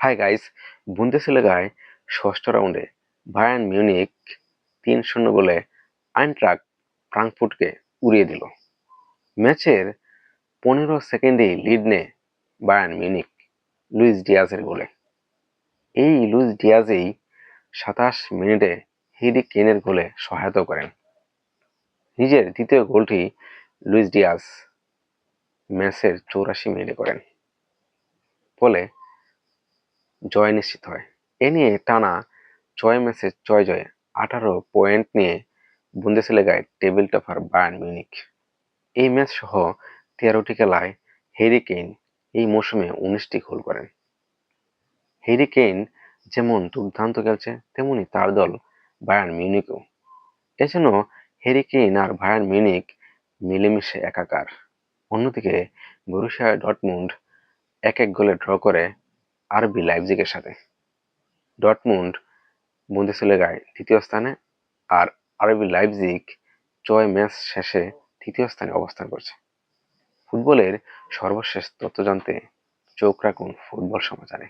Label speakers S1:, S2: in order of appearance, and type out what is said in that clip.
S1: Hi guys বুন্দেসলিগায় ষষ্ঠ রাউন্ডে Bayern Munich তিন শূন্য গোলে আইনট্রাক ফ্রাঙ্কফুর্টকে উড়িয়ে দিল। ম্যাচের পনেরো সেকেন্ডেই লিড নেয় বায়ার্ন মিউনিখ লুইস ডিয়াজের গোলে। এই লুইস ডিয়াজেই সাতাশ মিনিটে হেরি কেনের গোলে সহায়তা করেন। নিজের দ্বিতীয় গোলটি লুইস ডিয়াজ ম্যাচের চৌরাশি মিনিটে করেন। ফলে জয় নিশ্চিত হয়। এ নিয়ে টানা ছয় ম্যাচে জয় জয়ে আঠারো পয়েন্ট নিয়ে বুন্দেসলিগায় টেবিল টপার বায়ার্ন মিউনিক এই ম্যাচ সহ তেরোটি খেলায় হ্যারি কেইন এই মৌসুমে উনিশটি গোল করেন। হ্যারি কেইন যেমন দুর্দান্ত খেলছে, তেমনি তার দল বায়ার্ন মিউনিকও এজন্য হ্যারি কেইন আর বায়ার্ন মিউনিক মিলেমিশে একাকার। অন্যদিকে বরুসিয়া ডটমুন্ড এক এক গোলে ড্র করে আরবি লাইপজিগের সাথে। ডটমুন্ড, বুন্দেসলিগায় তৃতীয় স্থানে আর আরবি লাইপজিগ ছয় ম্যাচ শেষে তৃতীয় স্থানে অবস্থান করছে। ফুটবলের সর্বশেষ তথ্য জানতে চোখ রাখুন ফুটবল সমাচারে।